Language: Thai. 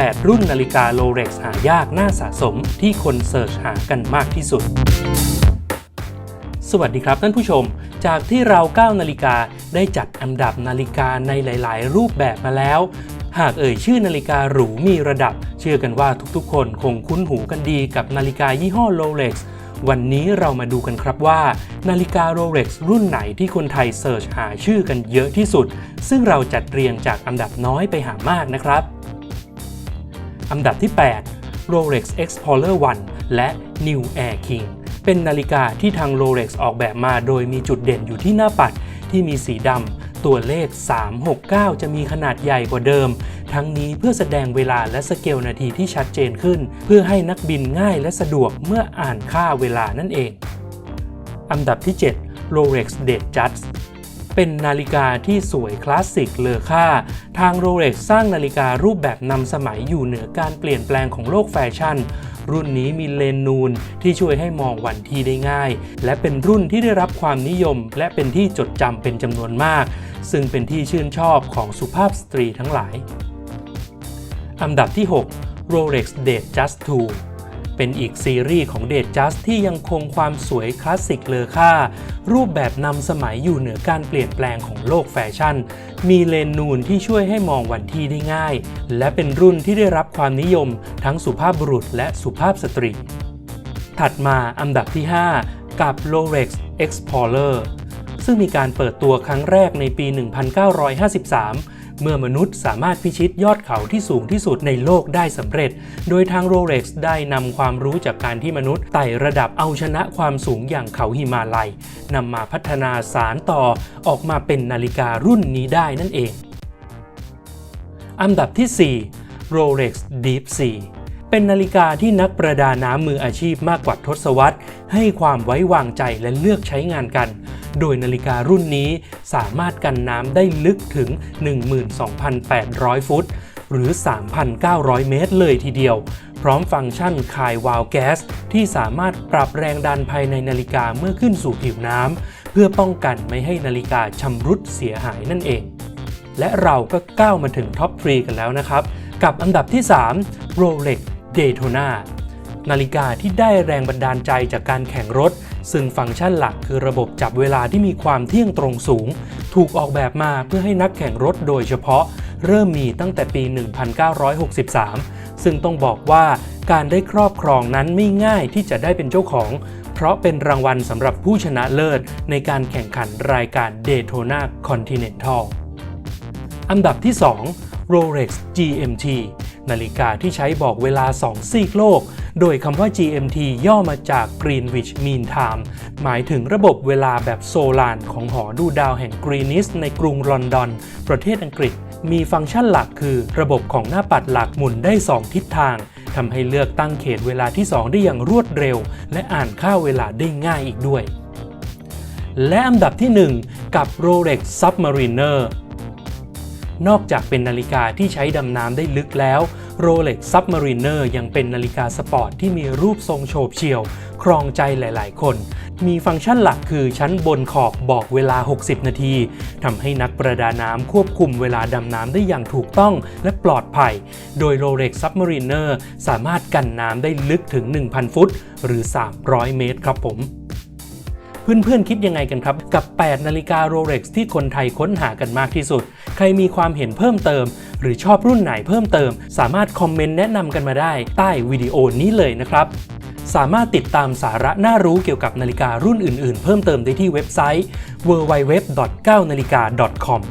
8 รุ่นนาฬิกาโ r เร็กหายากน่าสะสมที่คนเสิร์ชหากันมากที่สุด สวัสดีครับท่านผู้ชม จากที่เรา9นาฬิกาได้จัดอันดับนาฬิกาในหลาย ๆ รูปแบบมาแล้ว หากเอ่ยชื่อนาฬิกาหรูมีระดับ เชื่อกันว่าทุกๆ คนคงคุ้นหูกันดีกับนาฬิกายี่ห้อ Rolex วันนี้เรามาดูกันครับว่า นาฬิกา Rolex รุ่นไหนที่คนไทยเสิร์ชหาชื่อกันเยอะที่สุด ซึ่งเราจัดเรียงจากอันดับน้อยไปหามากนะครับ อันดับที่ 8 Rolex Explorer 1 และ New Air King เป็นนาฬิกาที่ทาง Rolex ออกแบบมาโดยมีจุดเด่นอยู่ที่หน้าปัดที่มีสีดำ ตัวเลข 369 จะมีขนาดใหญ่กว่าเดิม ทั้งนี้เพื่อแสดงเวลาและสเกลนาทีที่ชัดเจนขึ้น เพื่อให้นักบินง่ายและสะดวกเมื่ออ่านค่าเวลานั่นเอง อันดับที่ 7 Rolex Date Judge เป็นนาฬิกาที่สวยคลาสสิกเลอค่า ทาง Rolex สร้างนาฬิการูปแบบนำสมัยอยู่เหนือการเปลี่ยนแปลงของโลกแฟชั่น รุ่นนี้มีเลนนูนที่ช่วยให้มองวันที่ได้ง่าย และเป็นรุ่นที่ได้รับความนิยม และเป็นที่จดจำเป็นจำนวนมาก ซึ่งเป็นที่ชื่นชอบของสุภาพสตรีทั้งหลาย อันดับที่ 6 Rolex Date Just 2 เป็นอีกซีรีส์ของ Date Just ที่ยังคงความสวยคลาสสิกเลอค่า รูปแบบนำสมัยอยู่เหนือการเปลี่ยนแปลงของโลกแฟชั่น มีเลนนูนที่ช่วยให้มองวันที่ได้ง่าย และเป็นรุ่นที่ได้รับความนิยม ทั้งสุภาพบุรุษและสุภาพสตรี ถัดมาอันดับที่ 5 กับ Rolex Explorer ซึ่งมีการเปิดตัวครั้งแรกในปี 1953 เมื่อมนุษย์สามารถพิชิตยอดเขาที่สูงที่สุดในโลกได้สำเร็จ โดยทาง Rolex ได้นำความรู้จากการที่มนุษย์ไต่ระดับเอาชนะความสูงอย่างเขาหิมาลัยนำมาพัฒนาสารต่อออกมาเป็นนาฬิการุ่นนี้ได้นั่นเอง อันดับที่ 4 Rolex Deep Sea เป็นนาฬิกาที่นักประดาน้ำมืออาชีพมากกว่าทศวรรษ ให้ความไว้วางใจและเลือกใช้งานกัน โดยนาฬิการุ่นนี้สามารถกันน้ำได้ลึกถึง 12,800 ฟุต หรือ 3,900 เมตรเลยทีเดียว พร้อมฟังก์ชันคายวาลแก๊ส ที่สามารถปรับแรงดันภายในนาฬิกาเมื่อขึ้นสู่ผิวน้ำเพื่อป้องกันไม่ให้นาฬิกาชำรุดเสียหายนั่นเอง และเราก็ก้าวมาถึงท็อป3กันแล้วนะครับ กับอันดับที่ 3 Rolex Daytona นาฬิกาที่ได้แรงบันดาลใจจากการแข่งรถ ซึ่งฟังก์ชันหลักคือระบบจับเวลาที่มีความเที่ยงตรงสูง ถูกออกแบบมาเพื่อให้นักแข่งรถโดยเฉพาะ เริ่มมีตั้งแต่ปี 1963 ซึ่งต้องบอกว่าการได้ครอบครองนั้นไม่ง่ายที่จะได้เป็นเจ้าของ เพราะเป็นรางวัลสำหรับผู้ชนะเลิศ ในการแข่งขันรายการ Daytona Continental อันดับที่ 2 Rolex GMT นาฬิกาที่ใช้บอกเวลา 2 ซีกโลก โดยคำว่า GMT ย่อมาจาก Greenwich Mean Time หมายถึงระบบเวลาแบบโซลานของหอดูดาวแห่งกรีนิสในกรุงลอนดอน ประเทศอังกฤษ มีฟังก์ชันหลักคือ ระบบของหน้าปัดหลักหมุนได้ 2 ทิศทางทำให้เลือกตั้งเขตเวลาที่ 2 ได้อย่างรวดเร็ว และอ่านค่าเวลาได้ง่ายอีกด้วย และอันดับที่ 1 กับ Rolex Submariner นอกจากเป็นนาฬิกาที่ใช้ดำน้ำได้ลึกแล้ว Rolex Submariner ยังเป็นนาฬิกาสปอร์ตที่มีรูปทรงโฉบเฉี่ยว ครองใจหลาย ๆ คน มีฟังก์ชันหลักคือชั้นบนขอบบอกเวลา 60 นาทีทำให้นักประดาน้ำควบคุมเวลาดำน้ำได้อย่างถูกต้องและปลอดภัย โดย Rolex Submariner สามารถกันน้ำได้ลึกถึง 1,000 ฟุต หรือ 300 เมตรครับผมเพื่อนๆ คิดยังไงกันครับ กับ 8 นาฬิกา Rolex ที่คนไทยค้นหากันมากที่สุด ใครมีความเห็นเพิ่มเติม หรือชอบรุ่นไหนเพิ่มเติม สามารถคอมเมนต์แนะนำกันมาได้ใต้วิดีโอนี้เลยนะครับ สามารถติดตามสาระน่ารู้เกี่ยวกับนาฬิการุ่นอื่นๆ เพิ่มเติมได้ที่เว็บไซต์ www.9na ฬิกา .com